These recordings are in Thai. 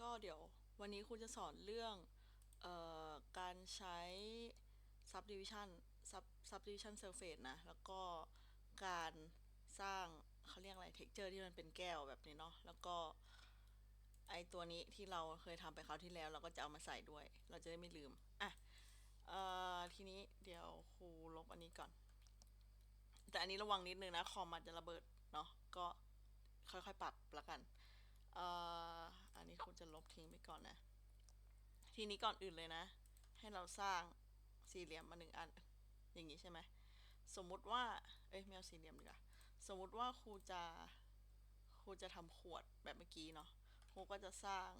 ก็เดี๋ยววันนี้ครูจะสอนเรื่องออการใช้ subdivision sub subdivision surface นะ แล้วก็การสร้างเขาเรียกอะไร texture ที่มันเป็นแก้วแบบนี้เนาะ แล้วก็ไอตัวนี้ที่เราเคยทำไปคราวที่แล้ว เราก็จะเอามาใส่ด้วย เราจะได้ไม่ลืม อะเอ่อทีนี้เดี๋ยวครูลบอันนี้ก่อน แต่อันนี้ระวังนิดนึงนะ คอมมันจะระเบิดเนาะ ก็ค่อยๆ ปรับละกัน อันนี้คุณจะลบทิ้งไปก่อนนะ ทีนี้ก่อนอื่นเลยนะ ให้เราสร้างสี่เหลี่ยมมาหนึ่งอัน อย่างนี้ใช่ไหม สมมุติว่า เอ้ยไม่เอาสี่เหลี่ยมดีกว่า สมมุติว่าครูจะครูจะทำขวดแบบเมื่อกี้เนาะ ครูก็จะสร้าง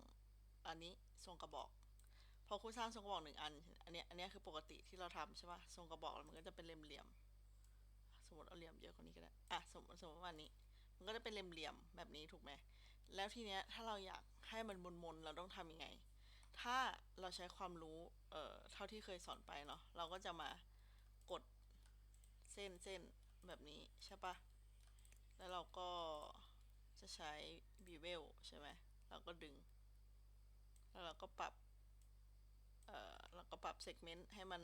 อันนี้ทรงกระบอก พอครูสร้างทรงกระบอกหนึ่งอัน อันนี้อันนี้คือปกติที่เราทำใช่ปะทรงกระบอกมันก็จะเป็นเหลี่ยมๆ สมมติเอาเหลี่ยมเยอะกว่านี้ก็ได้ อะสมมติสมมติว่าอันนี้ มันก็จะเป็นเหลี่ยมๆแบบนี้ถูกไหม แล้วทีเนี้ยถ้าเราอยากให้มันมนๆเราต้องทำยังไง ถ้าเราใช้ความรู้ เอ่อ เท่าที่เคยสอนไปเนาะ เราก็จะมากดเส้นเส้นแบบนี้ใช่ปะแล้วเราก็จะใช้บีเวลใช่ไหม เราก็ดึง แล้วเราก็ปรับ เอ่อ เราก็ปรับเซกเมนต์ให้มัน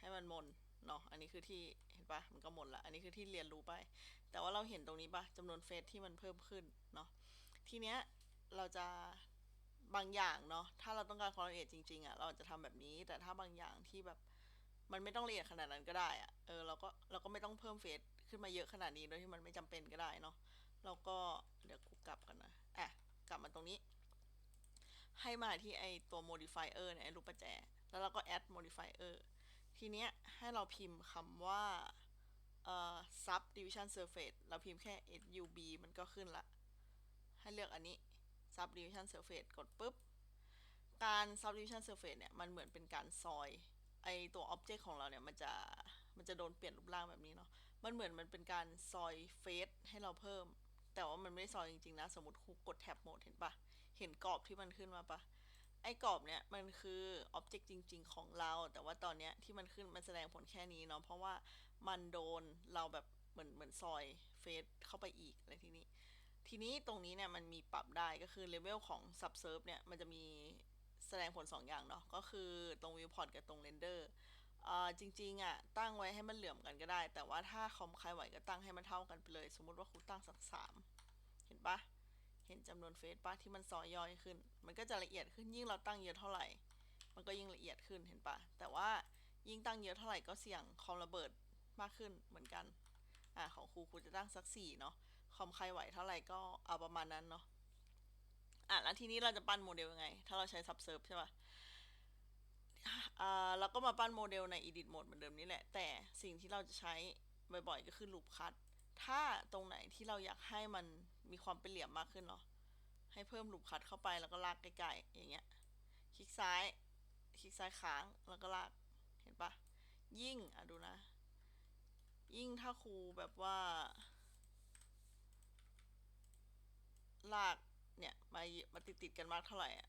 ให้มันมนเนาะ อันนี้คือที่เห็นปะมันก็มนละ อันนี้คือที่เรียนรู้ไป แต่ว่าเราเห็นตรงนี้ปะจำนวนเฟสที่มันเพิ่มขึ้น ทีเนี้ยเราจะบางอย่างเนาะถ้าเราต้องการความละเอียดจริงๆอะ่ะเราจะทำแบบนี้ แต่ถ้าบางอย่างที่แบบมันไม่ต้องละเอียดขนาดนั้นก็ได้อะ่ะเออเราก็เราก็ไม่ต้องเพิ่มเฟสขึ้นมาเยอะขนาดนี้โดยที่มันไม่จำเป็นก็ได้เนาะเราก็เดี๋ยวกูกลับกันนะอะกลับมาตรงนี้ ให้มาที่ไอตัว modifier เนี่ยไอรูปประแจ แล้วเราก็ add modifier ทีเนี้ยให้เราพิมพ์คำว่าเอ่อ subdivision surface เราพิมพ์แค่ sub มันก็ขึ้นละ ให้เลือกอันนี้ subdivision surface กดปุ๊บ การ subdivision surface เนี่ย มันเหมือนเป็นการซอย ไอตัว object ของเราเนี่ย มันจะ มันจะโดนเปลี่ยนรูปร่างแบบนี้เนาะ มันเหมือนมันเป็นการซอยเฟสให้เราเพิ่ม แต่ว่ามันไม่ได้ซอยจริงๆนะ สมมติครูกดแท็บโหมดเห็นปะเห็นกรอบที่มันขึ้นมาปะไอ้กรอบเนี่ยมันคืออ็อบเจกต์จริง ๆ ของเรา แต่ว่าตอนเนี้ยที่มันขึ้นมันแสดงผลแค่นี้เนาะเพราะว่ามันโดนเราแบบเหมือนเหมือนซอยเฟสเข้าไปอีกอะไรทีนี้ ทีนี้ตรงนี้เนี่ยมันมีปรับได้ก็คือเลเวลของ subserve เนี่ย มันจะมีแสดงผล 2 อย่างเนาะก็คือตรง viewport กับตรง render อ่าจริงๆอะตั้งไว้ให้มันเหลื่อมกันก็ได้ แต่ว่าถ้าคอมใครไหวก็ตั้งให้มันเท่ากันไปเลย สมมุติว่าครูตั้งสักสามเห็นปะเห็นจำนวนเฟสปะที่มันซอยย่อยขึ้น มันก็จะละเอียดขึ้นยิ่งเราตั้งเยอะเท่าไหร่ มันก็ยิ่งละเอียดขึ้นเห็นปะแต่ว่ายิ่งตั้งเยอะเท่าไหร่ก็เสี่ยงคอมระเบิดมากขึ้นเหมือนกันอ่าของครูครูจะตั้งสักสี่เนาะ คอมใครไหวเท่าไหร่ก็เอาประมาณนั้นเนาะอะแล้วทีนี้เราจะปั้นโมเดลยังไง ถ้าเราใช้ subserve ใช่ปะอ่าเราก็มาปั้นโมเดลใน edit mode เหมือนเดิมนี่แหละ แต่สิ่งที่เราจะใช้บ่อยๆ ก็คือ loop cut ถ้าตรงไหนที่เราอยากให้มันมีความเป็นเหลี่ยมมากขึ้นเนาะให้เพิ่มลูปคัดเข้าไปแล้วก็ลากใกล้ๆอย่างเงี้ย คลิกซ้าย คลิกซ้ายค้างแล้วก็ลากเห็นปะยิ่งอะดูนะ ยิ่งถ้าครูแบบว่า ลากเนี่ยมามาติดติดกันมากเท่าไหร่อะ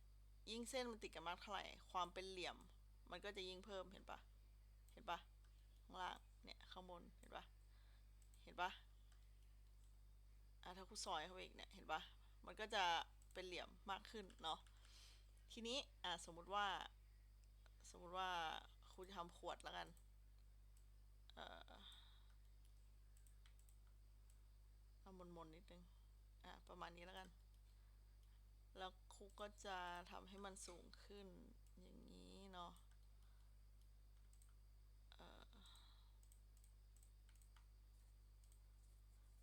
ยิ่งเส้นมันติดกันมากเท่าไหร่ ความเป็นเหลี่ยม มันก็จะยิ่งเพิ่มเห็นปะเห็นปะข้างล่างเนี่ยข้างบนเห็นปะเห็นปะอะถ้าครูซอยเข้าไปอีกเนี่ยเห็นปะมันก็จะเป็นเหลี่ยมมากขึ้นเนาะทีนี้อะสมมุติว่า สมมุติว่าครูจะทำขวดแล้วกันเอ่อเอามนๆนิดนึงอะ ประมาณนี้แล้วกัน แล้วครูก็จะทำให้มันสูงขึ้นอย่างนี้เนาะ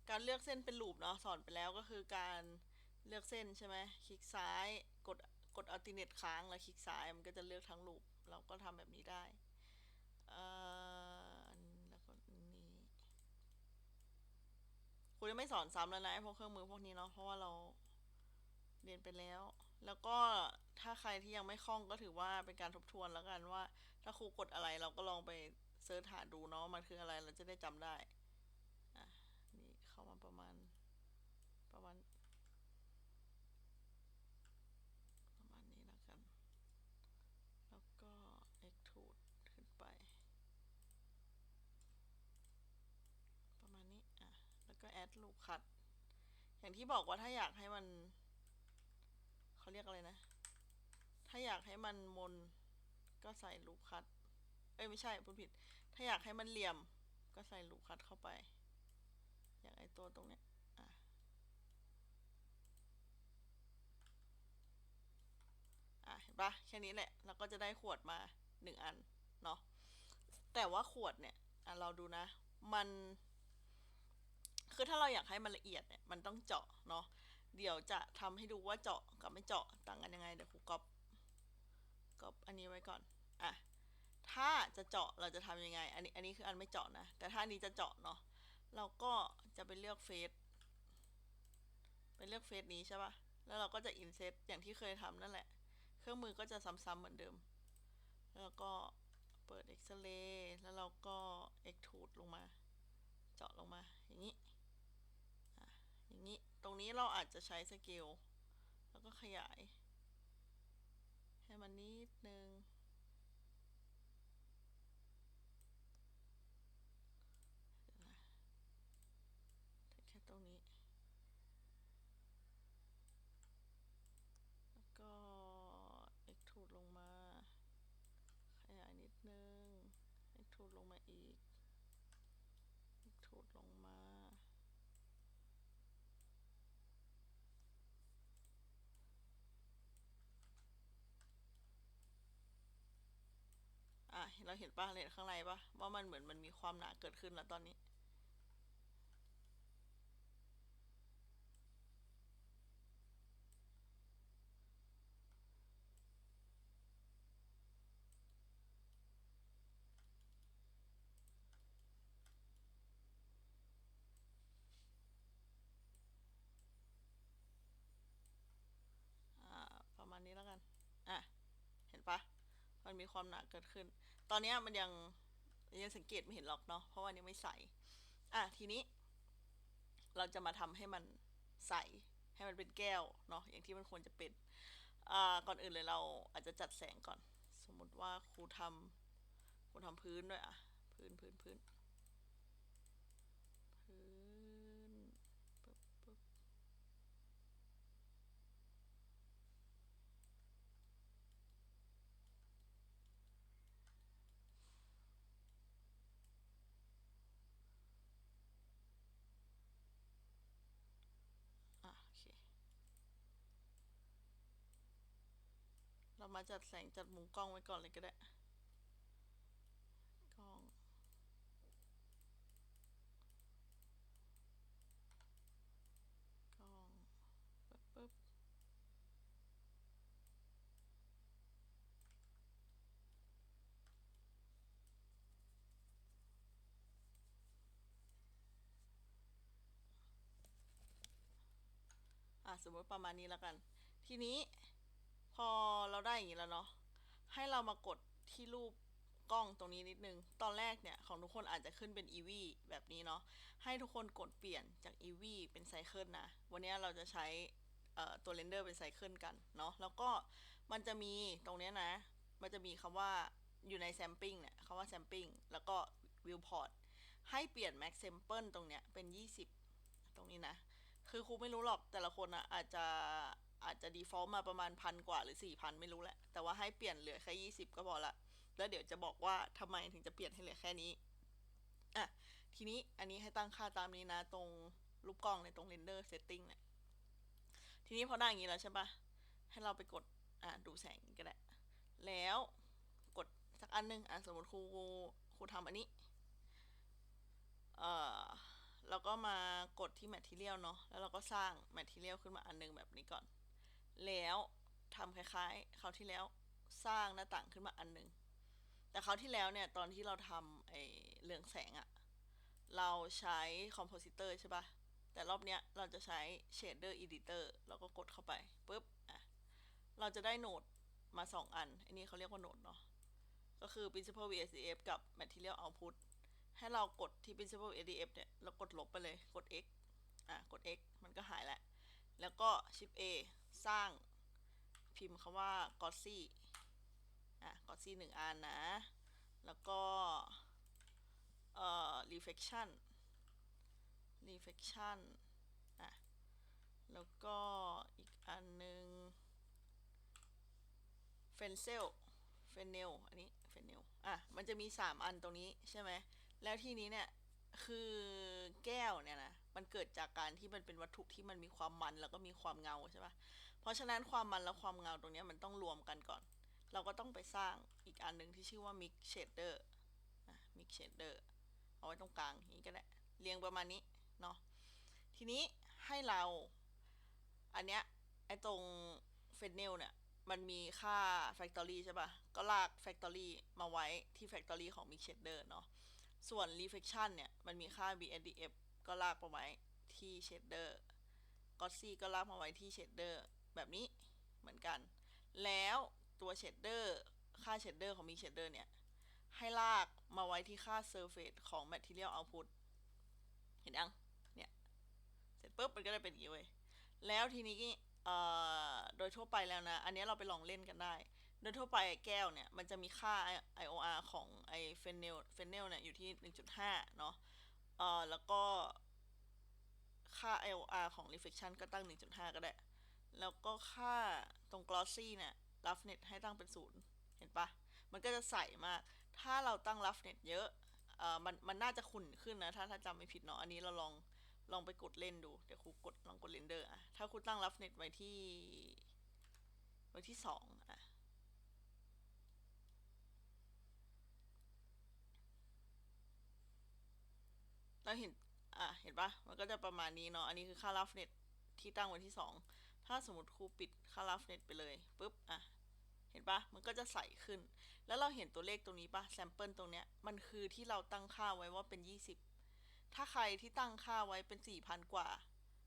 การเลือกเส้นเป็นลูปเนาะสอนไปแล้วก็คือการเลือกเส้นใช่ไหมคลิกซ้ายกดกดอัลติเนตค้างแล้วคลิกซ้ายมันก็จะเลือกทั้งลูปเราก็ทำแบบนี้ได้เอ่อแล้วก็นี้ ครูจะไม่สอนซ้ำแล้วนะไอ้พวกเครื่องมือพวกนี้เนาะเพราะว่าเราเรียนไปแล้ว แล้วก็ถ้าใครที่ยังไม่คล่องก็ถือว่าเป็นการทบทวนแล้วกันว่า ถ้าครูกดอะไรเราก็ลองไปเซิร์ชหาดูเนาะมันคืออะไรเราจะได้จำได้อะนี่เข้ามาประมาณประมาณ ประมาณนี้แล้วกัน แล้วก็ extrude ขึ้นไป ประมาณนี้ อะ แล้วก็ add ลูกคัดอย่างที่บอกว่าถ้าอยากให้มันเขาเรียกอะไรนะ ถ้าอยากให้มันมน ก็ใส่ลูกคัด เอ้ยไม่ใช่พูดผิด ถ้าอยากให้มันเหลี่ยม ก็ใส่ลูกคัดเข้าไป อย่างไอตัวตรงเนี้ยอะอะเห็นปะแค่นี้แหละแล้วก็จะได้ขวดมาหนึ่งอัน เนาะ แต่ว่าขวดเนี่ย อะเราดูนะ มัน ถ้าเราอยากให้มันละเอียดเนี่ยมันต้องเจาะเนาะเดี๋ยวจะทำให้ดูว่าเจาะกับไม่เจาะต่างกันยังไงเดี๋ยวครูก๊อปก๊อปอันนี้ไว้ก่อนอะถ้าจะเจาะเราจะทำยังไง อันนี้อันนี้คืออันไม่เจาะนะ แต่ถ้านนี้จะเจาะเนาะเราก็จะไปเลือกเฟซไปเลือกเฟซนี้ใช่ปะแล้วเราก็จะอินเซตอย่างที่เคยทำนั่นแหละ เครื่องมือก็จะซ้ำๆเหมือนเดิม แล้วก็เปิดเอ็กซเรย์แล้วเราก็เอ็กทูดลงมา เจาะลงมาอย่างนี้ นี้ตรงนี้เราอาจจะใช้สเกลแล้วก็ขยาย ให้มันนิดนึง แค่ตรงนี้ แล้วก็ extrude ลงมา ขยายนิดนึง extrude ลงมาอีก extrude ลงมา อะ เราเห็นปะเลนข้างในปะว่ามันเหมือนมันมีความหนาเกิดขึ้นแล้วตอนนี้ อ่า ประมาณนี้แล้วกัน อะ เห็นปะ มีความหนาเกิดขึ้น ตอนนี้มันยังยังสังเกตไม่เห็นหรอกเนาะเพราะว่านี้ไม่ใสอะทีนี้ เราจะมาทำให้มันใสให้มันเป็นแก้วเนาะอย่างที่มันควรจะเป็นอ่าก่อนอื่นเลยเราอาจจะจัดแสงก่อน สมมุติว่าครูทำครูทำพื้นด้วยอะพื้นพื้นพื้น พื้นปึ๊บปึ๊บ อะโอเค เรา มาจัดแสงจัดมุมกล้องไว้ก่อนเลยก็ได้ กล้อง กล้องปึ๊บปึ๊บอะสมมติประมาณนี้แล้วกัน ทีนี้ อเราได้อย่างนี้แล้วเนาะให้เรามากดที่รูปกล้องตรงนี้นิดนึง ตอนแรกเนี่ย ของทุกคนอาจจะขึ้นเป็น EV แบบนี้เนาะ ให้ทุกคนกดเปลี่ยนจาก EV เป็นไซเคิลนะ วันนี้เราจะใช้ตัวเรนเดอร์เป็นไซเคิลกันเนาะ แล้วก็มันจะมีตรงนี้นะ มันจะมีคำว่าอยู่ในแซมปิ้งเนี่ยคำว่าแซมปิ้งแล้วก็ viewport ให้เปลี่ยน max sample ตรงเนี้ยเป็น 20 ตรงนี้นะ คือครูไม่รู้หรอกแต่ละคนอะอาจจะ อาจจะ default มาประมาณพันกว่าหรือ4,000ไม่รู้แหละ แต่ว่าให้เปลี่ยนเหลือแค่20ก็พอละ แล้วเดี๋ยวจะบอกว่าทำไมถึงจะเปลี่ยนให้เหลือแค่นี้ อะ ทีนี้อันนี้ให้ตั้งค่าตามนี้นะตรงรูปกล้องในตรง render setting เนี่ย ทีนี้พอได้อย่างนี้แล้วใช่ปะให้เราไปกด อะดูแสงก็ได้ แล้วกดสักอันนึง อะสมมติครูครูทำอันนี้ เอ่อแล้วก็มากดที่ material เนาะ แล้วเราก็สร้าง material ขึ้นมาอันนึงแบบนี้ก่อน แล้วทำคล้ายๆคราวที่แล้วสร้างหน้าต่างขึ้นมาอันหนึ่งแต่คราวที่แล้วเนี่ยตอนที่เราทำไอ้เรืองแสงอะเราใช้คอมโพสิเตอร์ใช่ปะแต่รอบเนี้ยเราจะใช้ shader editor แล้วก็กดเข้าไปปุ๊บอะเราจะได้โหนดมา 2 อัน อันนี้เขาเรียกว่าโหนดเนาะก็คือ principal VSDF กับ material output ให้เรากดที่ principal VSDF เนี่ยเรากดลบไปเลยกด x อะกด x มันก็หายแหละแล้วก็ shift a สร้างพิมพ์คำว่า glossy อะ glossy หนึ่งอันนะ แล้วก็เอ่อ reflection reflection อะแล้วก็อีกอันหนึ่งนเซลเฟนเนลอันนี้เฟนเนลอะมันจะมี 3 อันตรงนี้ใช่ไหมแล้วที่นี้เนี่ยคือแก้วเนี่ยนะมันเกิดจากการที่มันเป็นวัตถุที่มันมีความมันแล้วก็มีความเงาใช่ปะ เพราะฉะนั้นความมันและความเงาตรงนี้มันต้องรวมกันก่อน เราก็ต้องไปสร้างอีกอันหนึ่งที่ชื่อว่า mix shader อะ mix shader เอาไว้ตรงกลางนี้ก็ได้ เรียงประมาณนี้เนาะ ทีนี้ให้เราอันเนี้ยไอตรงเฟนเนลเนี่ยมันมีค่า factory ใช่ปะก็ลาก factory มาไว้ที่ factory ของ mix shader เนาะ ส่วน reflection เนี่ย มันมีค่า BSDF ก็ลากมาไว้ที่ shader g o s s y ก็ลากมาไว้ที่ shader แบบนี้เหมือนกัน แล้วตัว shader ค่า shader ของ mix shader เนี่ย ให้ลากมาไว้ที่ค่า surface ของ material output เห็นยังเนี่ยเสร็จปุ๊บมันก็จะเป็นอย่างนี้เว้ยแล้วทีนี้โดยทั่วไปแล้วนะ อันนี้เราไปลองเล่นกันได้ โดยทั่วไปแก้วเนี่ย มันจะมีค่า IOR ของไอ้เฟนเนลเฟนเนลเนี่ยอยู่ที่ 1.5 เนาะเอ่อแล้วก็ค่า IOR ของ reflection ก็ตั้ง 1.5 ก็ได้ แล้วก็ค่าตรง glossy เนี่ย roughness ให้ตั้งเป็น0เห็นปะมันก็จะใสมาก ถ้าเราตั้ง roughness เยอะเอ่อมันมันน่าจะขุ่นขึ้นนะ ถ้าถ้าจำไม่ผิดเนาะอันนี้เราลองลองไปกดเล่นดู เดี๋ยวครูกดลองกดเรนเดอร์อะถ้าครูตั้ง roughness ไว้ที่ ไว้ที่สองอะเราเห็น อะ เห็นปะมันก็จะประมาณนี้เนาะ อันนี้คือค่า roughness ที่ตั้งไว้ที่สอง ถ้าสมมติครูปิดค่า roughness ไปเลยปุ๊บอะเห็นปะมันก็จะใสขึ้น แล้วเราเห็นตัวเลขตรงนี้ปะ sample ตรงเนี้ย มันคือที่เราตั้งค่าไว้ว่าเป็น 20 ถ้าใครที่ตั้งค่าไว้เป็น 4,000 กว่า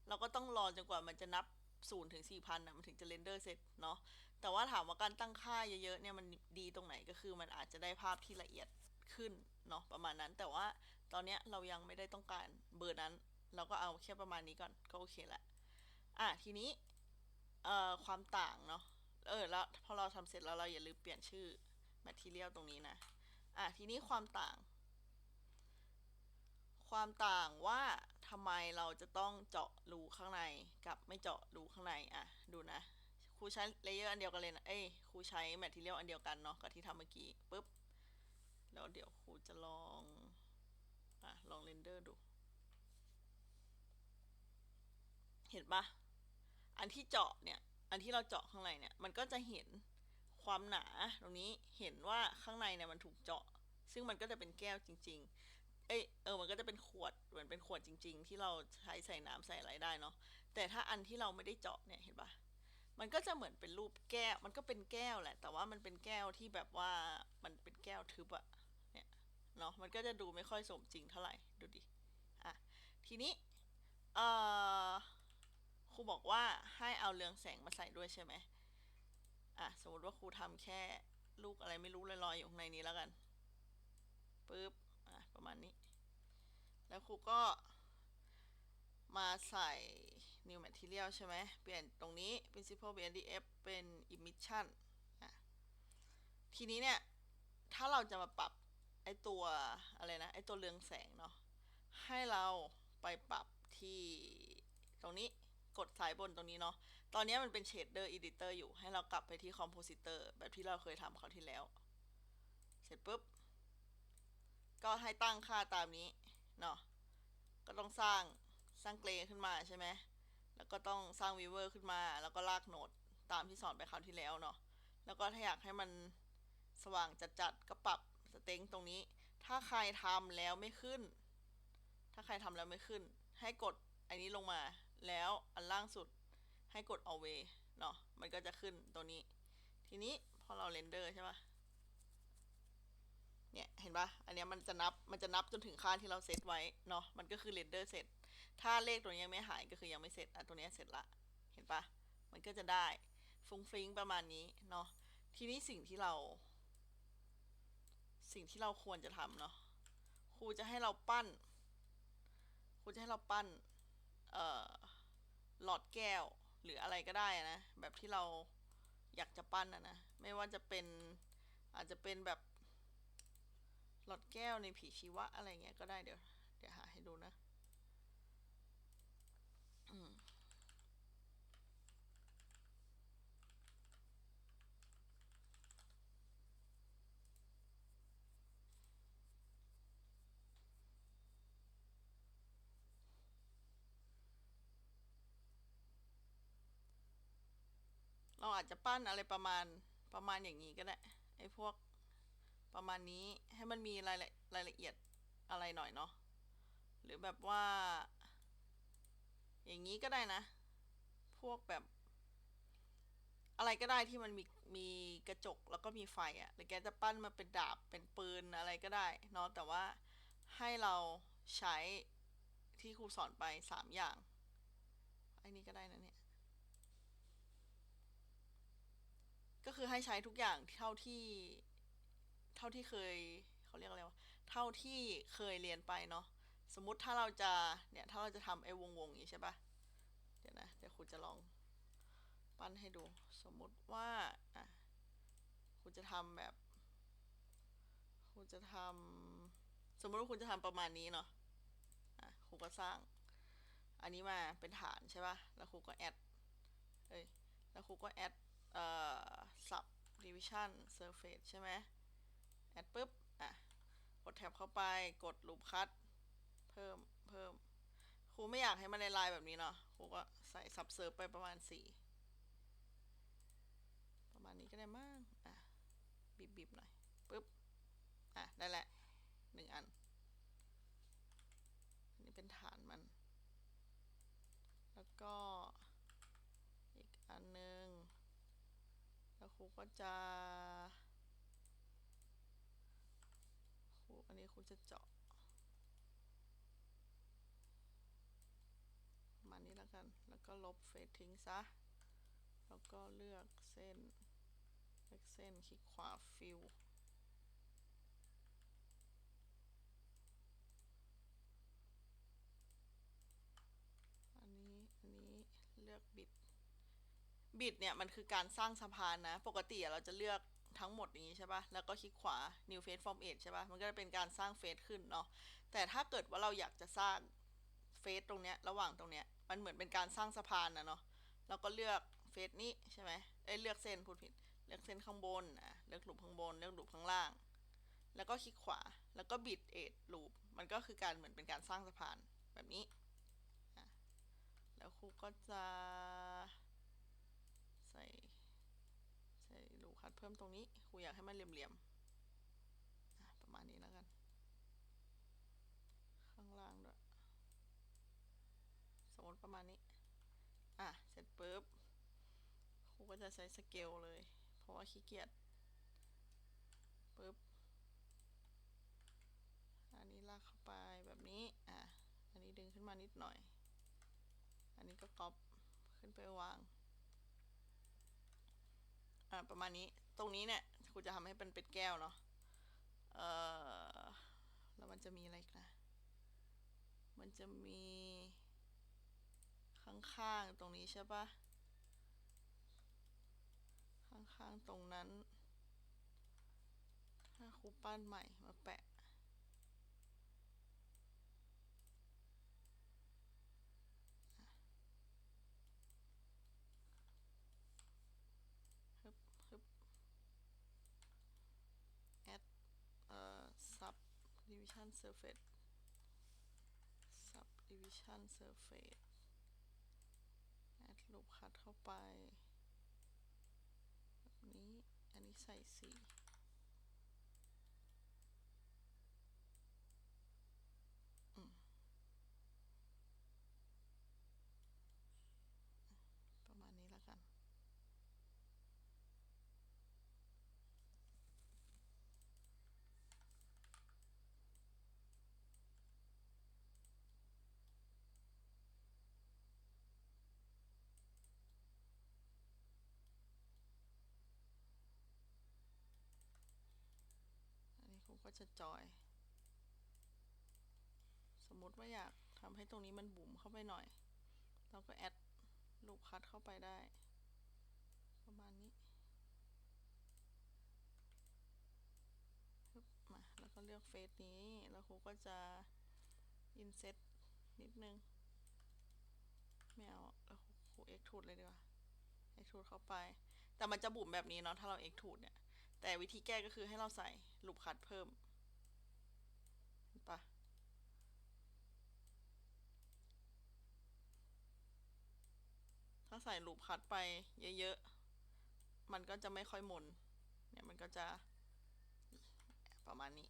เราก็ต้องรอจนกว่ามันจะนับ0ถึง4,000นะมันถึงจะเรนเดอร์เสร็จเนาะ แต่ว่าถามว่าการตั้งค่าเยอะๆเนี่ยมันดีตรงไหนก็คือมันอาจจะได้ภาพที่ละเอียดขึ้นเนาะประมาณนั้น แต่ว่าตอนเนี้ยเรายังไม่ได้ต้องการเบอร์นั้น เราก็เอาแค่ประมาณนี้ก่อนก็โอเคละ อะทีนี้ เอ่อความต่างเนาะเออแล้วพอเราทำเสร็จแล้วเราอย่าลืมเปลี่ยนชื่อ material ตรงนี้นะอะทีนี้ความต่าง ความต่างว่าทำไมเราจะต้องเจาะรูข้างในกับไม่เจาะรูข้างในอะดูนะครูใช้เลเยอร์อันเดียวกันเลยนะเอ้ยครูใช้ material อันเดียวกันเนาะกับที่ทำเมื่อกี้ปุ๊บแล้วเดี๋ยวครูจะลองอะลองเรนเดอร์ดู เห็นปะ อันที่เจาะเนี่ย อันที่เราเจาะข้างในเนี่ย มันก็จะเห็นความหนาตรงนี้ เห็นว่าข้างในเนี่ยมันถูกเจาะ ซึ่งมันก็จะเป็นแก้วจริง ๆ เอ้ย เออ มันก็จะเป็นขวด เหมือนเป็นขวดจริง ๆ ที่เราใช้ใส่น้ำใส่อะไรได้เนาะ แต่ถ้าอันที่เราไม่ได้เจาะเนี่ย เห็นปะมันก็จะเหมือนเป็นรูปแก้ว มันก็เป็นแก้วแหละ แต่ว่ามันเป็นแก้วที่แบบว่า มันเป็นแก้วทึบอะเนี่ย เนาะ มันก็จะดูไม่ค่อยสมจริงเท่าไหร่ ดูดิ อะ ทีนี้ เอ่อ ครูบอกว่าให้เอาเรืองแสงมาใส่ด้วยใช่ไหมอะสมมติว่าครูทำแค่ลูกอะไรไม่รู้ลอยๆอยู่ข้างในนี้แล้วกันปึ๊บอะประมาณนี้ แล้วครูก็มาใส่ new material ใช่ไหม เปลี่ยนตรงนี้ principal BNDF เป็น emission อะ ทีนี้เนี่ย ถ้าเราจะมาปรับไอตัวอะไรนะ ไอตัวเรืองแสงเนาะ ให้เราไปปรับที่ตรงนี้ กดสายบนตรงนี้เนาะ ตอนนี้มันเป็น shader editor อยู่ ให้เรากลับไปที่ compositor แบบที่เราเคยทำคราวที่แล้ว เสร็จปุ๊บ ก็ให้ตั้งค่าตามนี้ เนาะ ก็ต้องสร้างสร้างเกรขึ้นมาใช่ไหม แล้วก็ต้องสร้างวีเวอร์ขึ้นมา แล้วก็ลากโนดตามที่สอนไปคราวที่แล้วเนาะ แล้วก็ถ้าอยากให้มันสว่างจัดๆ ก็ปรับสเต็งตรงนี้ ถ้าใครทำแล้วไม่ขึ้น ถ้าใครทำแล้วไม่ขึ้น ให้กดอันนี้ลงมา แล้วอันล่างสุดให้กด away เนาะมันก็จะขึ้นตัวนี้ ทีนี้พอเราเรนเดอร์ใช่ปะเนี่ยเห็นปะอันนี้มันจะนับ มันจะนับจนถึงค่าที่เราเซตไว้เนาะ มันก็คือเรนเดอร์เสร็จ ถ้าเลขตัวนี้ยังไม่หายก็คือยังไม่เสร็จ อะตัวนี้เสร็จละ เห็นปะมันก็จะได้ฟุ้งฟิ้งประมาณนี้เนาะ ทีนี้สิ่งที่เรา สิ่งที่เราควรจะทำเนาะ ครูจะให้เราปั้น ครูจะให้เราปั้น เอ่อ หลอดแก้วหรืออะไรก็ได้นะ แบบที่เราอยากจะปั้นนะนะ ไม่ว่าจะเป็นอาจจะเป็นแบบหลอดแก้วในผีชีวะอะไรเงี้ยก็ได้เดี๋ยว เดี๋ยวหาให้ดูนะ อืม อาจจะปั้นอะไรประมาณประมาณอย่างนี้ก็ได้ไอ้พวกประมาณนี้ให้มันมีรายละรายละเอียดอะไรหน่อยเนาะหรือแบบว่า อย่างนี้ก็ได้นะ พวกแบบ อะไรก็ได้ที่มันมีมีกระจกแล้วก็มีไฟอะ่ะหรือแกจะปั้นมาเป็นดาบเป็นปืนอะไรก็ได้เนาะแต่ว่าให้เราใช้ที่ครูสอนไปสามอย่างไอ้นี่ก็ได้นะเนี่ย ก็คือให้ใช้ทุกอย่างเท่าที่ เท่าที่เคยเขาเรียกอะไรวะเท่าที่เคยเรียนไปเนาะสมมติถ้าเราจะเนี่ยถ้าเราจะทำไอ้วงวงนี้ใช่ปะเดี๋ยวนะเดี๋ยวครูจะลองปั้นให้ดู สมมุติว่าอะครูจะทำแบบครูจะทำสมมติว่าคุณจะทำประมาณนี้เนาะอะครูก็สร้าง อันนี้มาเป็นฐานใช่ปะแล้วครูก็แอดเอ้ยแล้วครูก็แอดเอ่อ sub division surface ใช่ไหมแอดปุ๊บ อะ กดแท็บเข้าไป กด loop cut เพิ่ม เพิ่ม ครูไม่อยากให้มันในลายแบบนี้เนาะ ครูก็ใส่ sub serve ไปประมาณ4ประมาณนี้ก็ได้มั้งอะ บีบๆหน่อย ปุ๊บ อะ ได้แหละหนึ่งอัน อันนี้เป็นฐานมัน แล้วก็อันหนึ่ง แล้วครู ก็จะคูอันนี้คุณจะเจาะมานี้แล้วกัน แล้วก็ลบเฟซทิ้งซะ แล้วก็เลือกเส้นเลือกเส้นคลิกขวาฟิล อันนี้ อันนี้เลือกบิด บิดเนี่ยมันคือการสร้างสะพานนะ ปกติเราจะเลือกทั้งหมดอย่างนี้ใช่ปะแล้วก็คลิกขวา new face form edge ใช่ปะมันก็จะเป็นการสร้างเฟซขึ้นเนาะ แต่ถ้าเกิดว่าเราอยากจะสร้างเฟซตรงเนี้ย ระหว่างตรงเนี้ย มันเหมือนเป็นการสร้างสะพานนะเนาะ เราก็เลือกเฟซนี้ใช่ไหมเอ้ยเลือกเส้นพูดผิด เลือกเส้นข้างบน อะ เลือกลูปข้างบน เลือกลูปข้างล่าง แล้วก็คลิกขวา แล้วก็บิดเอทลูปมันก็คือการเหมือนเป็นการสร้างสะพานแบบนี้ แล้วครูก็จะ ใส่ใส่ลูคัดเพิ่มตรงนี้ครูอยากให้มันเหลี่ยมๆประมาณนี้แล้วกัน ข้างล่างด้วยสมมติประมาณนี้ อะ เสร็จปุ๊บครูก็จะใช้สเกลเลย เพราะว่าขี้เกียจปุ๊บ อันนี้ลากเข้าไปแบบนี้ อะ อันนี้ดึงขึ้นมานิดหน่อย อันนี้ก็ก๊อปขึ้นไปวาง อ่าประมาณนี้ตรงนี้เนี่ยครูจะทำให้เป็นเป็ดแก้วเนาะเอ่อแล้วมันจะมีอะไรอีกนะ มันจะมีข้างๆตรงนี้ใช่ปะข้างๆตรงนั้นถ้าครูปั้นใหม่มาแปะ ฮึบฮึบ add เอ่อ sub subdivision surface sub division surface แอดลูปคัดเข้าไป แบบนี้ อันนี้ใส่สีอืมประมาณนี้แล้วกัน อันนี้ครูก็ จะจอย สมมติว่าอยากทำให้ตรงนี้มันบุ๋มเข้าไปหน่อย เราก็แอดลูกคัดเข้าไปได้ ประมาณนี้ปึ๊บมา แล้วก็เลือกเฟซนี้ แล้วครูก็จะ inset นิดนึง ไม่เอาแล้วครู extrude เลยดีกว่า extrude เข้าไป แต่มันจะบุ๋มแบบนี้เนาะ ถ้าเรา extrude เนี่ย แต่วิธีแก้ก็คือให้เราใส่ลูปคัดเพิ่มเห็นปะถ้า ใส่ลูปคัดไปเยอะๆ มันก็จะไม่ค่อยมน เนี่ยมันก็จะประมาณนี้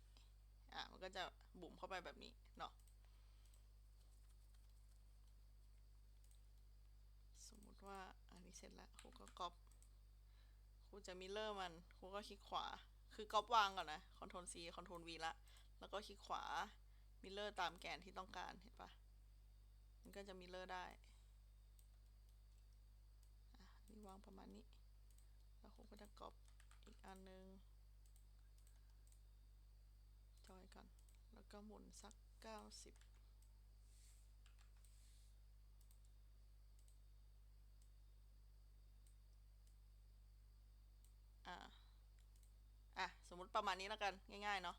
อะ มันก็จะบุ๋มเข้าไปแบบนี้เนาะ สมมุติว่าอันนี้เสร็จแล้วครูก็ก๊อปครูจะมิเลอร์มันครูก็คลิกขวา คือก๊อปวางก่อนนะ Ctrl C Ctrl V ละ แล้วก็คลิกขวา มิเลอร์ตามแกนที่ต้องการ เห็นปะมันก็จะมิเลอร์ได้ นี่วางประมาณนี้ แล้วครูก็จะก๊อปอีกอันนึง จอยก่อนแล้วก็หมุนสัก 90อ่าอะ สมมุติประมาณนี้แล้วกันง่ายๆเนาะ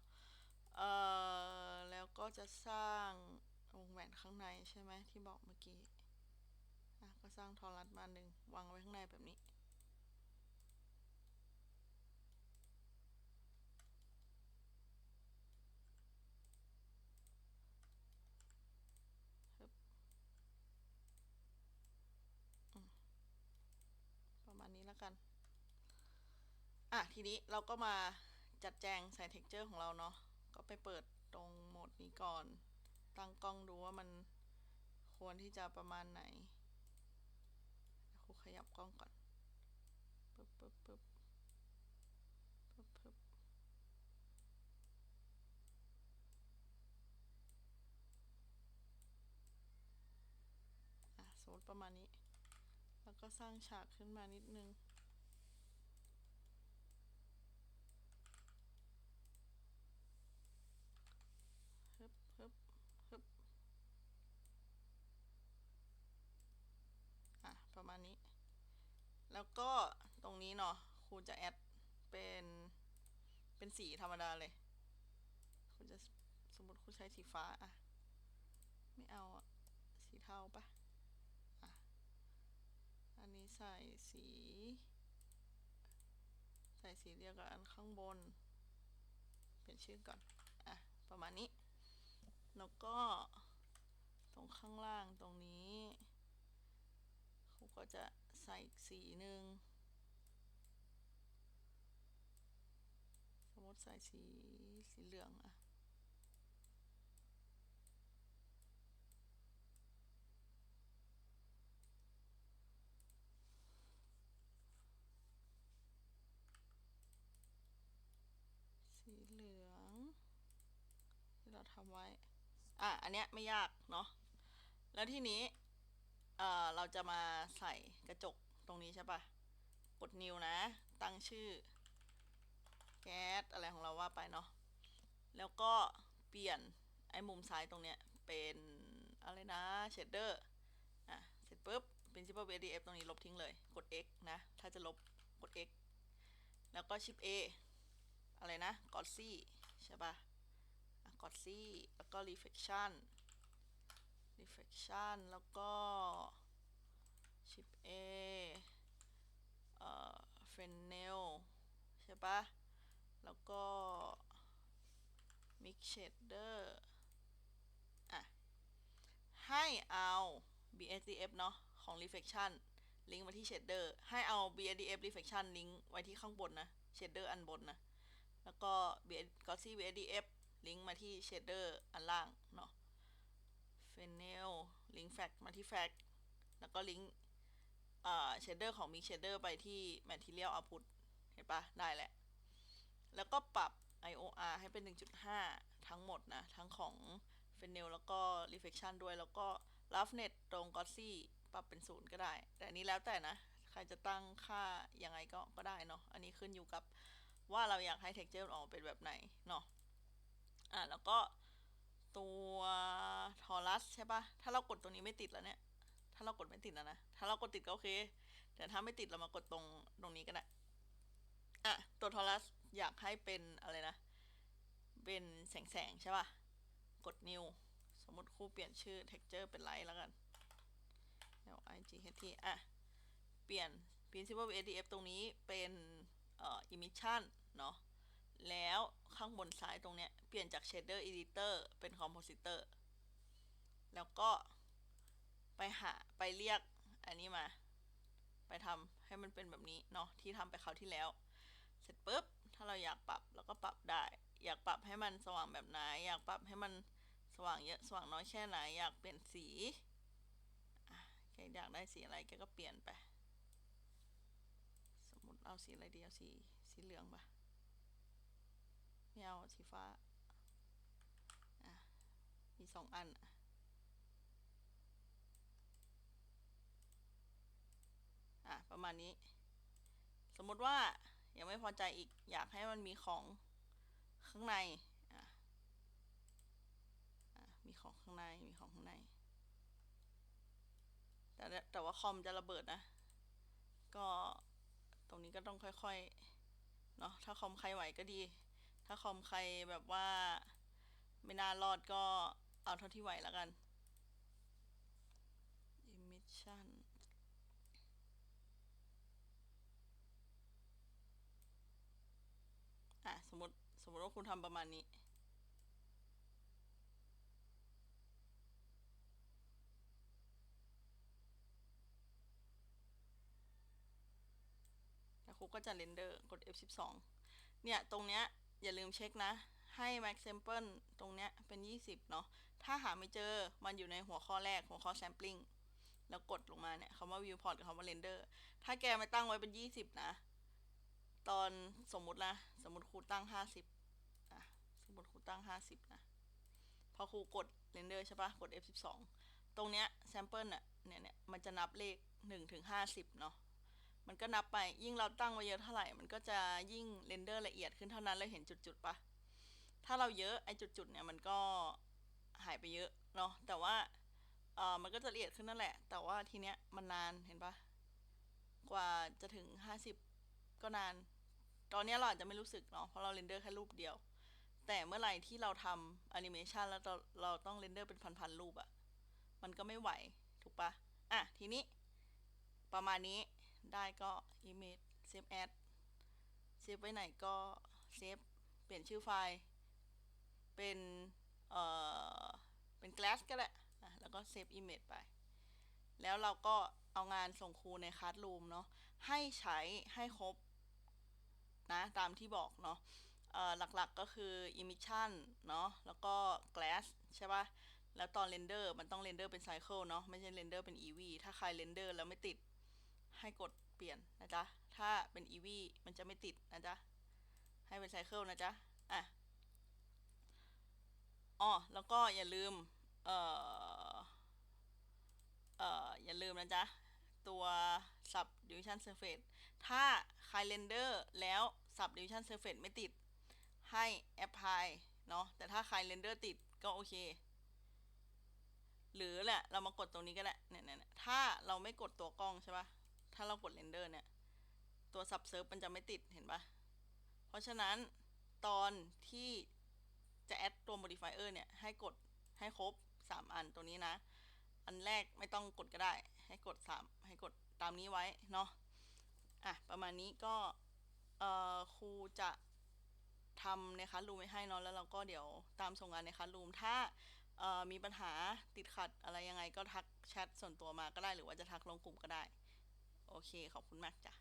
เอ่อแล้วก็จะสร้างวงแหวนข้างในใช่ไหมที่บอกเมื่อกี้ ก็สร้างทอรัสมาหนึ่งวางไว้ข้างในแบบนี้ ประมาณนี้แล้วกัน อะ ทีนี้เราก็มาจัดแจงใส่ texture ของเราเนาะ ก็ไปเปิดตรงโหมดนี้ก่อน ตั้งกล้องดูว่ามันควรที่จะประมาณไหน ขยับกล้องก่อนปึ๊บปึ๊บปึ๊บปึ๊บปึ๊บอะสมมติประมาณนี้ แล้วก็สร้างฉากขึ้นมานิดนึง ฮึบฮึบฮึบอะ ประมาณนี้ แล้วก็ตรงนี้เนาะครูจะแอดเป็นเป็นสีธรรมดาเลยครูจะสมมติครูใช้สีฟ้าอะไม่เอาอะสีเทาปะอะอันนี้ใส่สี ใส่สีเดียวกับอันข้างบน เปลี่ยนชื่อก่อน อะ ประมาณนี้ แล้วก็ตรงข้างล่างตรงนี้ ก็จะใส่อีกสีหนึ่งสมมติใส่สีสีเหลืองอะสีเหลืองที่เราทำไว้ อะ อันเนี้ยไม่ยากเนาะ แล้วทีนี้ อ่อเราจะมาใส่กระจกตรงนี้ใช่ปะกดนิวนะ ตั้งชื่อ แก๊สอะไรของเราว่าไปเนาะแล้วก็เปลี่ยนไอ้มุมซ้ายตรงเนี้ยเป็นอะไรนะเชดเดอร์อะเสร็จปุ๊บ principal VDF ตรงนี้ลบทิ้งเลย กด X นะ ถ้าจะลบกด X แล้วก็ชิป A อะไรนะกอดซี่ใช่ปะกอดซี่แล้วก็ reflection reflection แล้วก็ชิป A เอ่อ Fresnel ใช่ปะแล้วก็ mix shader อะ ให้เอา BSDF เนาะของ reflection ลิงก์มาที่ shader ให้เอา BSDF reflection ลิงก์ไว้ที่ข้างบนนะ shader อันบนนะ แล้วก็ Glossy BSDF ลิงก์มาที่ shader อันล่างเนาะ Fresnel ลิงก์ fact มาที่ fact แล้วก็ลิงก์เอ่อ shader ของ mix shader ไปที่ material output เห็นปะได้แหละ แล้วก็ปรับ IOR ให้เป็น 1.5 ทั้งหมดนะ ทั้งของ Fresnel แล้วก็ reflection ด้วยแล้วก็ roughness ตรง Glossy ปรับเป็นศูนย์ก็ได้ แต่นนี้แล้วแต่นะ ใครจะตั้งค่ายังไงก็ก็ได้เนาะอันนี้ขึ้นอยู่กับว่าเราอยากให้ texture ออกมาเป็นแบบไหนเนาะอะแล้วก็ ตัวทอรัสใช่ปะถ้าเรากดตรงนี้ไม่ติดแล้วเนี่ย ถ้าเรากดไม่ติดแล้วนะ ถ้าเรากดติดก็โอเค แต่ถ้าไม่ติดเรามากดตรงตรงนี้ก็ได้อะ ตัวทอรัสอยากให้เป็นอะไรนะ เป็นแสงแสงใช่ปะกด new สมมติครูเปลี่ยนชื่อ texture เป็นไลท์แล้วกัน L I G H T อะ เปลี่ยน principal VSDF ตรงนี้เป็นเอ่อ emission เนาะ แล้วข้างบนซ้ายตรงเนี้ย เปลี่ยนจาก shader editor เป็น compositor แล้วก็ไปหาไปเรียกอันนี้มา ไปทำให้มันเป็นแบบนี้เนาะที่ทำไปคราวที่แล้ว เสร็จปุ๊บ ถ้าเราอยากปรับเราก็ปรับได้ อยากปรับให้มันสว่างแบบไหน อยากปรับให้มันสว่างเยอะสว่างน้อยแค่ไหน อยากเปลี่ยนสีอะแกอยากได้สีอะไรแกก็เปลี่ยนไป สมมติเอาสีอะไรดีเอาสีสีเหลืองปะ ไม่เอาสีฟ้า อะ มีสองอันอะ ประมาณนี้ สมมติว่ายังไม่พอใจอีกอยากให้มันมีของข้างใน อะ อะ มีของข้างใน มีของข้างใน แต่แต่ว่าคอมจะระเบิดนะ ก็ตรงนี้ก็ต้องค่อยๆ เนาะถ้าคอมใครไหวก็ดี ถ้าคอมใครแบบว่า ไม่น่ารอดก็เอาเท่าที่ไหวแล้วกัน emission อะ สมมติสมมติว่าคุณทำประมาณนี้ แล้วครูก็จะเรนเดอร์ กด F12 เนี่ย ตรงเนี้ย อย่าลืมเช็คนะ ให้ max sample ตรงเนี้ยเป็น 20 เนาะ ถ้าหาไม่เจอมันอยู่ในหัวข้อแรกหัวข้อ sampling แล้วกดลงมาเนี่ยคำว่า viewport กับคำว่า render ถ้าแกไม่ตั้งไว้เป็น 20 นะ ตอนสมมุตินะ สมมติครูตั้ง 50อะสมมติครูตั้ง 50 นะ พอครูกด render ใช่ปะกด F12 ตรงเนี้ย sample น่ะเนี่ยเนี่ยมันจะนับเลข1ถึง50 เนาะ มันก็นับไปยิ่งเราตั้งไว้เยอะเท่าไหร่ มันก็จะยิ่งเรนเดอร์ละเอียดขึ้นเท่านั้นแล้วเห็นจุดๆปะถ้าเราเยอะไอ้จุดๆเนี่ยมันก็หายไปเยอะเนาะแต่ว่าเออมันก็จะละเอียดขึ้นนั่นแหละ แต่ว่าทีเนี้ยมันนานเห็นปะกว่าจะถึง 50 ก็นาน ตอนเนี้ยเราอาจจะไม่รู้สึกเนาะเพราะเราเรนเดอร์แค่รูปเดียว แต่เมื่อไหร่ที่เราทำแอนิเมชันแล้วเราเราต้องเรนเดอร์เป็นพันๆรูปอะมันก็ไม่ไหวถูกปะอะทีนี้ประมาณนี้ ได้ก็ image save as เซฟไว้ไหนก็เซฟเปลี่ยนชื่อไฟล์เป็นเอ่อเป็น glass ก็ได้อะแล้วก็ save image ไป แล้วเราก็เอางานส่งครูใน classroom เนาะให้ใช้ให้ครบนะตามที่บอกเนาะเอ่อหลักๆก็คือ emission เนาะแล้วก็ glass ใช่ปะแล้วตอนเรนเดอร์มันต้องเรนเดอร์เป็นไซเคิลเนาะไม่ใช่เรนเดอร์เป็น EV ถ้าใครเรนเดอร์แล้วไม่ติดให้กด เปลี่ยนนะจ๊ะ ถ้าเป็น EV มันจะไม่ติดนะจ๊ะ ให้เป็นไซเคิลนะจ๊ะ อะอ๋อแล้วก็อย่าลืม เอ่อ เอ่อ อย่าลืมนะจ๊ะ ตัว subdivision surface ถ้าใครเรนเดอร์แล้ว subdivision surface ไม่ติด ให้ apply เนาะ แต่ถ้าใครเรนเดอร์ติดก็โอเคหรือแหละเรามากดตรงนี้ก็ได้เนี่ยเนี่ยถ้าเราไม่กดตัวกล้องใช่ปะ ถ้าเรากดเรนเดอร์เนี่ย ตัว subsurf มันจะไม่ติดเห็นปะเพราะฉะนั้นตอนที่จะแอดตัว modifier เนี่ย ให้กดให้ครบ 3 อันตัวนี้นะ อันแรกไม่ต้องกดก็ได้ ให้กด 3 ให้กดตามนี้ไว้ เนาะอะ ประมาณนี้ก็เอ่อครูจะทำในคัสรูมไว้ให้เนาะแล้วเราก็เดี๋ยวตามส่งงานในคัสรูมถ้าเอ่อมีปัญหาติดขัดอะไรยังไงก็ทักแชทส่วนตัวมาก็ได้หรือว่าจะทักลงกลุ่มก็ได้ โอเคขอบคุณมากจ้ะ